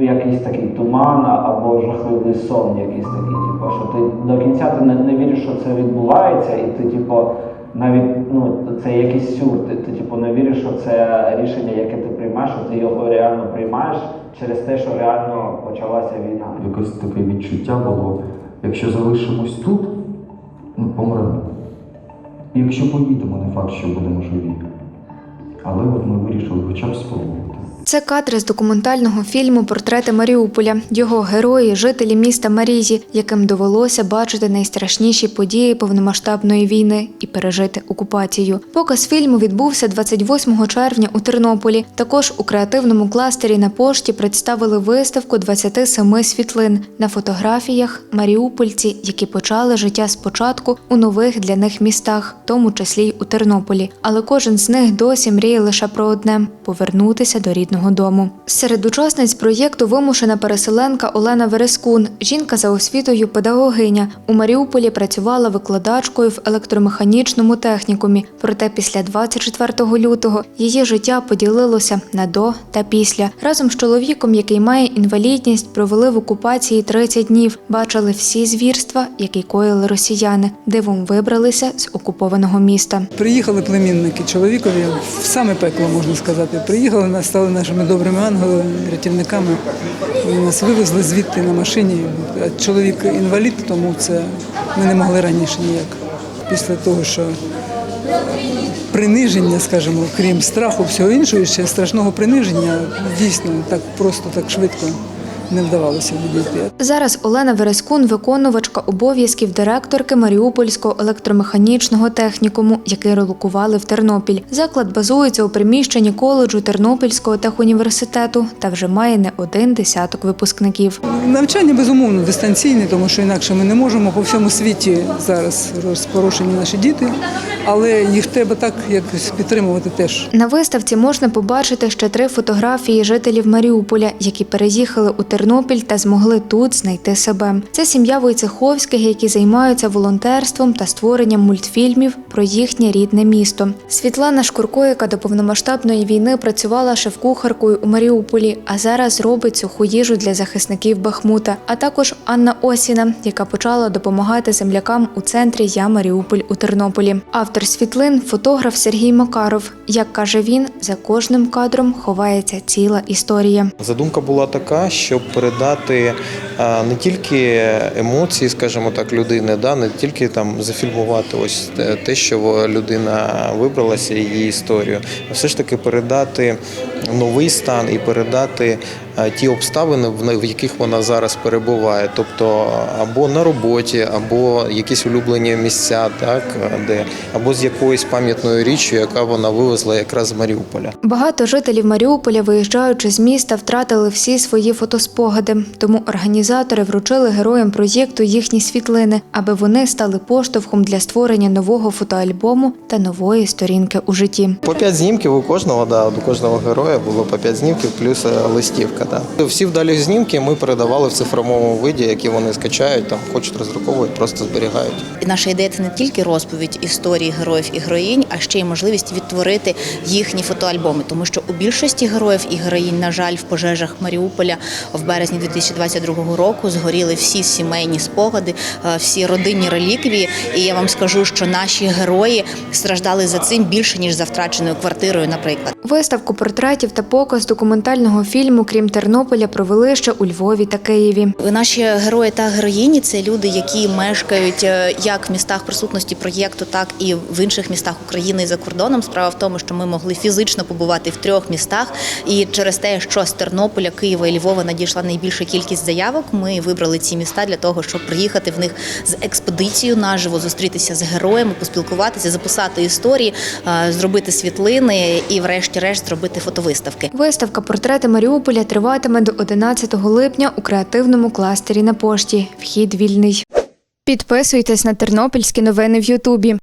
якийсь такий туман або жахливий сон, якийсь такий, типу, що ти до кінця ти не, не віриш, що це відбувається, і ти, типу, навіть ну, це якийсь сюр. Ти, ти типу, не віриш, що це рішення, яке ти приймаєш, що ти його реально приймаєш через те, що реально почалася війна. Якось таке відчуття було. Якщо залишимось тут, ну помремо. Якщо поїдемо, не факт, що будемо живі. Але от ми вирішили хоча б спробувати. Це кадри з документального фільму Портрети Маріуполя. Його герої, жителі міста Марізі, яким довелося бачити найстрашніші події повномасштабної війни і пережити окупацію. Показ фільму відбувся 28 червня у Тернополі. Також у креативному кластері на пошті представили виставку 27 світлин на фотографіях маріупольці, які почали життя спочатку у нових для них містах, в тому числі й у Тернополі. Але кожен з них досі мріє лише про одне повернутися до рідного дому. Серед учасниць проєкту вимушена переселенка Олена Верескун. Жінка за освітою педагогиня. У Маріуполі працювала викладачкою в електромеханічному технікумі. Проте після 24 лютого її життя поділилося на до та після. Разом з чоловіком, який має інвалідність, провели в окупації 30 днів. Бачили всі звірства, які коїли росіяни. Дивом вибралися з окупованого міста. Приїхали племінники чоловікові в саме пекло, можна сказати. Приїхали, стали нашими добрими ангелами, рятівниками. Вони нас вивезли звідти на машині. Чоловік інвалід, тому це ми не могли раніше ніяк. Після того, що приниження, скажімо, крім страху, всього іншого, ще страшного приниження, дійсно так просто, так швидко не вдавалося відійти. Зараз Олена Верескун, виконувачка обов'язків директорки Маріупольського електромеханічного технікуму, який релокували в Тернопіль. Заклад базується у приміщенні коледжу Тернопільського техуніверситету та вже має не один десяток випускників. Навчання безумовно дистанційне, тому що інакше ми не можемо по всьому світі зараз розпорошені наші діти, але їх треба так якось підтримувати теж. На виставці можна побачити ще три фотографії жителів Маріуполя, які переїхали у Тернопіль та змогли тут знайти себе. Це сім'я Войцеховських, які займаються волонтерством та створенням мультфільмів про їхнє рідне місто. Світлана Шкурко, яка до повномасштабної війни працювала шеф-кухаркою у Маріуполі, а зараз робить суху їжу для захисників Бахмута. А також Анна Осіна, яка почала допомагати землякам у центрі Я Маріуполь у Тернополі. Автор світлин фотограф Сергій Макаров. Як каже він, за кожним кадром ховається ціла історія. Задумка була така, щоб передати не тільки емоції, скажімо так, людини, да, не тільки там зафільмувати ось те- що людина вибралася, її історію, а все ж таки передати новий стан і передати ті обставини, в яких вона зараз перебуває, тобто або на роботі, або якісь улюблені місця, так де або з якоюсь пам'ятною річчю, яка вона вивезла якраз з Маріуполя. Багато жителів Маріуполя, виїжджаючи з міста, втратили всі свої фотоспогади. Тому організатори вручили героям проєкту їхні світлини, аби вони стали поштовхом для створення нового фотоальбому та нової сторінки у житті. По п'ять знімків у кожного, да, у кожного героя було по п'ять знімків, плюс е, листівка. Да. Всі вдалі знімки ми передавали в цифровому виді, які вони скачають, там хочуть роздруковують, просто зберігають. І наша ідея це не тільки розповідь історії героїв і героїнь, а ще й можливість відтворити їхні фотоальбоми. Тому що у більшості героїв і героїнь, на жаль, в пожежах Маріуполя в березні 2022 року згоріли всі сімейні спогади, е, всі родинні реліквії. І я вам скажу, що наші герої страждали за цим більше ніж за втраченою квартирою, наприклад. Виставку портретів та показ документального фільму, крім Тернополя, провели ще у Львові та Києві. Наші герої та героїні це люди, які мешкають е, як в містах присутності проєкту, так і в інших містах України і за кордоном. Справа в тому, що ми могли фізично побувати в трьох містах, і через те, що з Тернополя, Києва і Львова надійшла найбільша кількість заявок, ми вибрали ці міста для того, щоб приїхати в них з експедицією наживо, зустрітися з героями, поспілкуватися, записати історії, е, зробити світлини і, врешті-решт, зробити фотовиставки. Виставка Портрети Маріуполя триватиме до 11 липня у креативному кластері на пошті. Вхід вільний. Підписуйтесь на тернопільські новини в Ютубі.